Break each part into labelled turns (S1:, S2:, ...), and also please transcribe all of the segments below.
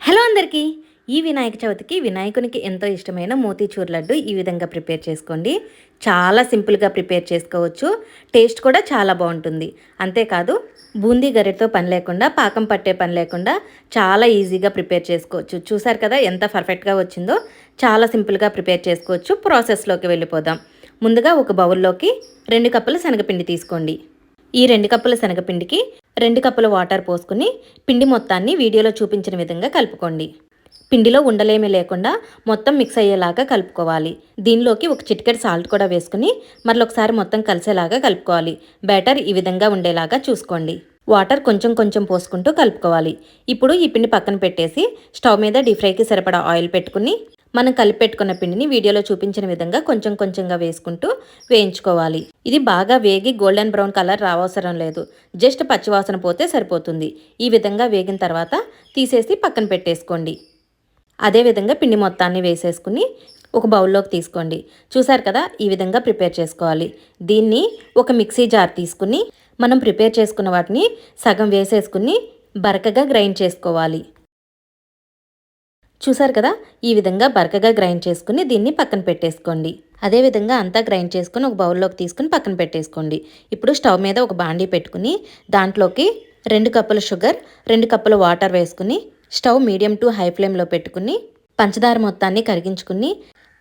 S1: Hello అందరికీ. ఈ వినాయక చవితికి వినాయకునికి ఎంతో ఇష్టమైన మోతీచూర్ లడ్డు ఈ విధంగా ప్రిపేర్ చేసుకోండి. చాలా సింపుల్గా ప్రిపేర్ చేసుకోవచ్చు. టేస్ట్ కూడా చాలా బాగుంటుంది. అంతేకాదు బూందీ గరిటతో పని లేకుండా పాకం పట్టే పని లేకుండా చాలా ఈజీగా ప్రిపేర్ చేసుకోవచ్చు. చూసారు కదా ఎంత పర్ఫెక్ట్గా వచ్చిందో? చాలా సింపుల్గా ప్రిపేర్ చేసుకోవచ్చు. ప్రాసెస్లోకి వెళ్ళిపోదాం. ముందుగా ఒక బౌల్లోకి రెండు కప్పులు శనగపిండి తీసుకోండి. ఈ రెండు కప్పుల శనగపిండికి రెండు కప్పుల వాటర్ పోసుకుని పిండి మొత్తాన్ని వీడియోలో చూపించిన విధంగా కలుపుకోండి. పిండిలో ఉండలేమీ లేకుండా మొత్తం మిక్స్ అయ్యేలాగా కలుపుకోవాలి. దీనిలోకి ఒక చిటికెట్ సాల్ట్ కూడా వేసుకుని మరొకసారి మొత్తం కలిసేలాగా కలుపుకోవాలి. బ్యాటర్ ఈ విధంగా ఉండేలాగా చూసుకోండి. వాటర్ కొంచెం కొంచెం పోసుకుంటూ కలుపుకోవాలి. ఇప్పుడు ఈ పిండి పక్కన పెట్టేసి స్టవ్ మీద డీప్ ఫ్రైకి సరిపడా ఆయిల్ పెట్టుకుని మనం కలిపెట్టుకున్న పిండిని వీడియోలో చూపించిన విధంగా కొంచెం కొంచెంగా వేసుకుంటూ వేయించుకోవాలి. ఇది బాగా వేగి గోల్డెన్ బ్రౌన్ కలర్ రావసరం లేదు. జస్ట్ పచ్చివాసన పోతే సరిపోతుంది. ఈ విధంగా వేగిన తర్వాత తీసేసి పక్కన పెట్టేసుకోండి. అదేవిధంగా పిండి మొత్తాన్ని వేసేసుకుని ఒక బౌల్లోకి తీసుకోండి. చూసారు కదా ఈ విధంగా ప్రిపేర్ చేసుకోవాలి. దీన్ని ఒక మిక్సీ జార్ తీసుకుని మనం ప్రిపేర్ చేసుకున్న వాటిని సగం వేసేసుకుని బరకగా గ్రైండ్ చేసుకోవాలి. చూసారు కదా? ఈ విధంగా బరకగా గ్రైండ్ చేసుకుని దీన్ని పక్కన పెట్టేసుకోండి. అదేవిధంగా అంతా గ్రైండ్ చేసుకుని ఒక బౌల్లోకి తీసుకుని పక్కన పెట్టేసుకోండి. ఇప్పుడు స్టవ్ మీద ఒక బాండీ పెట్టుకుని దాంట్లోకి రెండు కప్పుల షుగర్ రెండు కప్పుల వాటర్ వేసుకుని స్టవ్ మీడియం టు హై ఫ్లేమ్లో పెట్టుకుని పంచదార మొత్తాన్ని కరిగించుకుని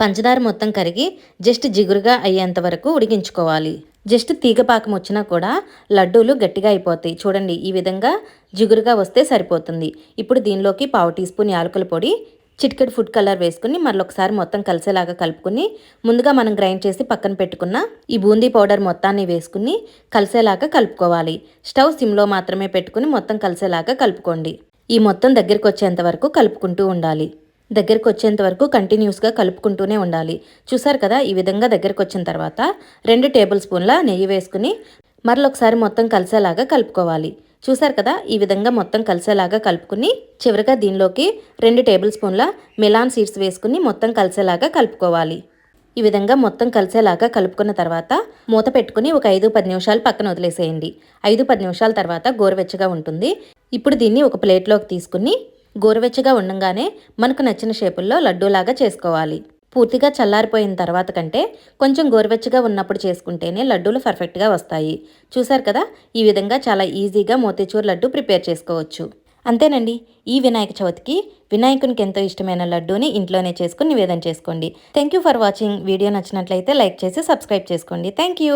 S1: పంచదార మొత్తం కరిగి జస్ట్ జిగురుగా అయ్యేంత వరకు ఉడికించుకోవాలి. జస్ట్ తీగపాకం వచ్చినా కూడా లడ్డూలు గట్టిగా అయిపోతాయి. చూడండి ఈ విధంగా జిగురుగా వస్తే సరిపోతుంది. ఇప్పుడు దీనిలోకి పావు టీ స్పూన్ యాలకుల పొడి చిటికెడు ఫుడ్ కలర్ వేసుకుని మరొకసారి మొత్తం కలిసేలాగా కలుపుకుని ముందుగా మనం గ్రైండ్ చేసి పక్కన పెట్టుకున్న ఈ బూందీ పౌడర్ మొత్తాన్ని వేసుకుని కలిసేలాగా కలుపుకోవాలి. స్టవ్ సిమ్లో మాత్రమే పెట్టుకుని మొత్తం కలిసేలాగా కలుపుకోండి. ఈ మొత్తం దగ్గరికి వచ్చేంత వరకు కలుపుకుంటూ ఉండాలి. దగ్గరకు వచ్చేంత వరకు కంటిన్యూస్గా కలుపుకుంటూనే ఉండాలి. చూసారు కదా ఈ విధంగా దగ్గరకు వచ్చిన తర్వాత రెండు టేబుల్ స్పూన్ల నెయ్యి వేసుకుని మరొకసారి మొత్తం కలిసేలాగా కలుపుకోవాలి. చూసారు కదా? ఈ విధంగా మొత్తం కలిసేలాగా కలుపుకుని చివరిగా దీనిలోకి రెండు టేబుల్ స్పూన్ల మిలాన్ సీడ్స్ వేసుకుని మొత్తం కలిసేలాగా కలుపుకోవాలి. ఈ విధంగా మొత్తం కలిసేలాగా కలుపుకున్న తర్వాత మూత పెట్టుకుని ఒక ఐదు పది నిమిషాలు పక్కన వదిలేసేయండి. ఐదు పది నిమిషాల తర్వాత గోరువెచ్చగా ఉంటుంది. ఇప్పుడు దీన్ని ఒక ప్లేట్లోకి తీసుకుని గోరువెచ్చగా ఉండంగానే మనకు నచ్చిన షేపుల్లో లడ్డూలాగా చేసుకోవాలి. పూర్తిగా చల్లారిపోయిన తర్వాత కంటే కొంచెం గోరువెచ్చగా ఉన్నప్పుడు చేసుకుంటేనే లడ్డూలు పర్ఫెక్ట్గా వస్తాయి. చూశారు కదా? ఈ విధంగా చాలా ఈజీగా మోతీచూర్ లడ్డు ప్రిపేర్ చేసుకోవచ్చు. అంతేనండి. ఈ వినాయక చవితికి వినాయకునికి ఎంతో ఇష్టమైన లడ్డూని ఇంట్లోనే చేసుకుని నివేదన చేసుకోండి. Thank you for watching. Video నచ్చినట్లయితే లైక్ చేసి సబ్స్క్రైబ్ చేసుకోండి. Thank you